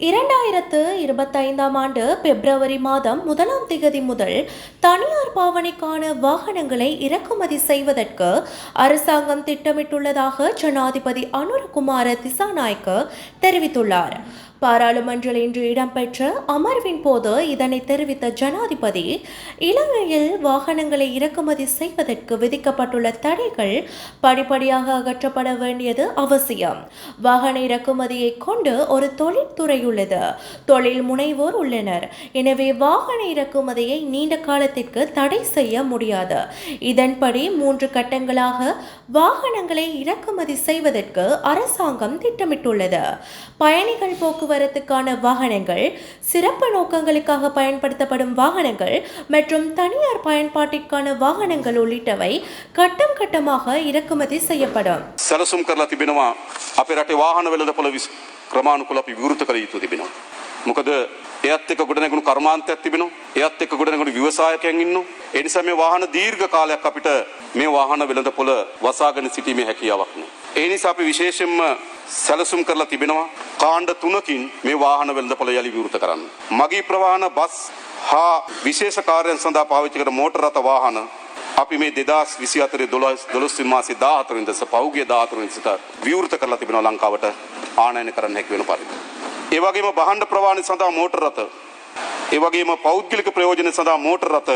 இரண்டாயிரத்து இருபத்தைந்தாம் ஆண்டு பிப்ரவரி மாதம் முதலாம் திகதி முதல் தனியார் பாவனைக்கான வாகனங்களை இறக்குமதி செய்வதற்கு அரசாங்கம் திட்டமிட்டுள்ளதாக ஜனாதிபதி அனுரகுமார திசாநாயக்க தெரிவித்துள்ளார். பாராளுமன்றில் இன்று இடம்பெற்ற அமர்வின் போது இதனை தெரிவித்த ஜனாதிபதி இலங்கையில் வாகனங்களை இறக்குமதி செய்வதற்கு விதிக்கப்பட்டுள்ள தடைகள் படிப்படியாக அகற்றப்பட வேண்டியது அவசியம். வாகன இறக்குமதியை கொண்டு ஒரு தொழில்துறை உள்ளது. தொழில் முனைவோர் உள்ளனர். எனவே வாகன இறக்குமதியை நீண்ட காலத்திற்கு தடை செய்ய முடியாது. இதன்படி மூன்று கட்டங்களாக வாகனங்களை இறக்குமதி செய்வதற்கு அரசாங்கம் திட்டமிட்டுள்ளது. பயணிகள் போக்கு போக்குவரத்துக்கான வாகனங்கள் சிறப்பு நோக்கங்களுக்காக பயன்படுத்தப்படும் வாகனங்கள் மற்றும் தனியார் பயன்பாட்டிற்கான வாகனங்கள் உள்ளிட்டவை கட்டம் கட்டமாக இறக்குமதி செய்யப்படும் සැලසුම් කරලා තිබෙනවා අපේ රටේ වාහන වෙළඳපොළ විස් ක්‍රමානුකූල අපි විවෘත කළ යුතු තිබෙනවා. මොකද එයත් එක්ක ගොඩනැගුණු කර්මාන්තයක් තිබෙනවා. එයත් එක්ක ගොඩනැගුණු ව්‍යවසායකයන් ඉන්නවා. ඒ නිසා මේ වාහන දීර්ඝ කාලයක් අපිට මේ වාහන වෙළඳපොළ වසාගෙන සිටීමේ හැකියාවක් නෑ. ඒ නිසා අපි විශේෂයෙන්ම සැලසුම් කරලා තිබෙනවා කාණ්ඩ තුනකින් මේ වාහන වෙළඳපොළ යළි විවෘත කරන්න. මගී ප්‍රවාහන බස් හා විශේෂ කාර්යයන් සඳහා පාවිච්චි කරන මෝටර රථ වාහන අපි මේ දෙදස් විසි අතරේ දොළස් දොළොස්සින් මාසේ දාහතුරින් දස පෞගිය දාහතුරින් සිට විවෘත කරලා තිබෙනවා ලංකාවට ආනයන කරන්න හැකි වෙන පරිදි. ඒ වගේම බහන්ඩ ප්‍රවාහන සඳහා මෝටර රථ ඒ වගේම පෞද්ගලික ප්‍රයෝජන සඳහා මෝටර රථ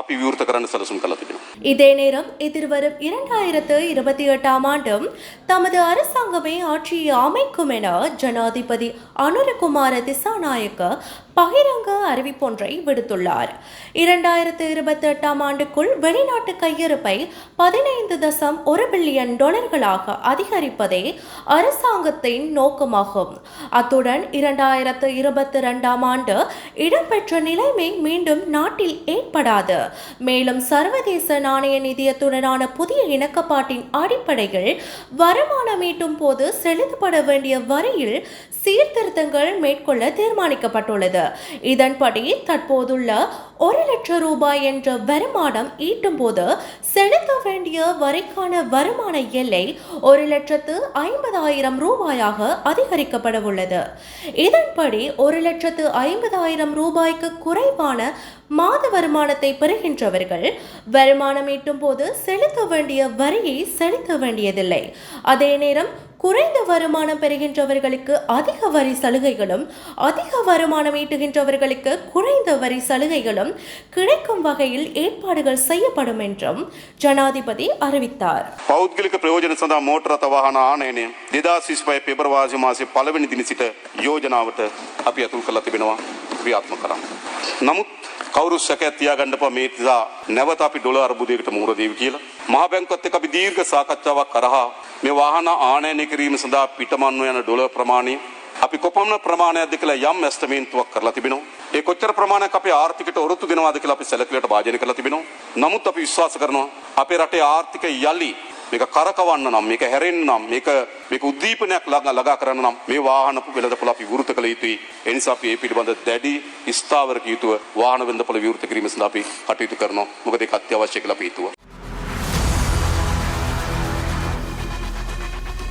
ಅಪಿವಿವೃತಕರನ್ನು ಸಲಸು ಕಲತಿದೆ இதே நேரம் எதிர்வரும் இரண்டாயிரத்து இருபத்தி எட்டாம் ஆண்டும் தமது அரசாங்கமே ஆட்சியை அமைக்கும் என ஜனாதிபதி அனுரகுமார திசாநாயக்க பகிரங்க அறிவிப்பொன்றை விடுத்துள்ளார். இரண்டாயிரத்து இருபத்தி எட்டாம் ஆண்டுக்குள் வெளிநாட்டு கையிருப்பை பதினைந்து தசம் ஒரு பில்லியன் டாலர்களாக அதிகரிப்பதே அரசாங்கத்தின் நோக்கமாகும். அத்துடன் இரண்டாயிரத்து இருபத்தி ரெண்டாம் ஆண்டு இடம்பெற்ற நிலைமை மீண்டும் நாட்டில் ஏற்படாது. மேலும் சர்வதேச நாணய நிதியத்துடனான புதிய இணக்கப்பாட்டின் அடிப்படையில் வருமானம் ஈட்டும் போது செலுத்தப்பட வேண்டிய வரியில் சீர்திருத்தங்கள் மேற்கொள்ள தீர்மானிக்கப்பட்டுள்ளது. இதன்படி தற்போதுள்ள ஒரு லட்சம் ரூபாய் என்ற வருமானம் ஈட்டும் போது செலுத்த வேண்டிய வரிக்கான வருமான எல்லை ஒரு லட்சத்து ஐம்பதாயிரம் ரூபாயாக அதிகரிக்கப்பட உள்ளது இதன்படி ஒரு லட்சத்து ஐம்பதாயிரம் ரூபாய்க்கு குறைவான மாத வருமானத்தை பெற பெறுகின்றவர்கள் வருமானம் ஈட்டும் போது செலுத்த வேண்டிய வரியை செலுத்த வேண்டியதில்லை அதே நேரம் குறைந்த வருமானம் பெறுகின்றவர்களுக்கு அதிக வரி சலுகைகளும் அதிக வருமானம் ஈட்டுகின்றவர்களுக்கு குறைந்த வரி சலுகைகளும் கிடைக்கும் வகையில் ஏற்பாடுகள் செய்யப்படும் என்றும் ஜனாதிபதி அறிவித்தார் පෞද්ගලික ප්‍රයෝජන සඳහා මෝටර රථ වාහන ආනයනය දෙදස් විස්පය පෙබරවාසි මාසේ පළවෙනි දින සිට යෝජනාවට අපි ඇතුල් කරලා තිබෙනවා ක්‍රියාත්මක කරන්න. නමුත් කවුරු සැකයක් තියාගන්නපා මේ නිසා නැවත අපි ඩොල අර්බුදයකට මුහුණ දෙවි කියලා. මහා බැංකුවත් එක්ක අපි දීර්ඝ සාකච්ඡාවක් කරහා මේ වාහන ආනයනය කිරීම සඳහා පිටමන්ව යන ඩොලර් ප්‍රමාණය අපි කොපමණ ප්‍රමාණයක්ද කියලා යම් ඇස්තමේන්තුවක් කරලා තිබෙනවා. ඒ කොච්චර ප්‍රමාණයක් අපේ ආර්ථිකයට ඔරොත්තු දෙනවාද කියලා අපි සැලකිලියට භාජනය කරලා තිබෙනවා. නමුත් අපි විශ්වාස කරනවා අපේ රටේ ආර්ථිකය යලි මේක කරකවන්න නම් මේක හැරෙන්න නම් මේක මේක උද්දීපනයක් ළඟ ළඟා කරන්න නම් මේ වාහන වෙළඳපොළ අපි විවෘත කළ යුතුයි. ඒ නිසා අපි ඒ පිළිබඳ දැඩි ස්ථාවරක යුතුව වාහන වෙළඳපොළ විවෘත කිරීම සඳහා අපි කටයුතු කරනවා. මොකද ඒක අත්‍යවශ්‍ය කියලා අපි හිතුවා.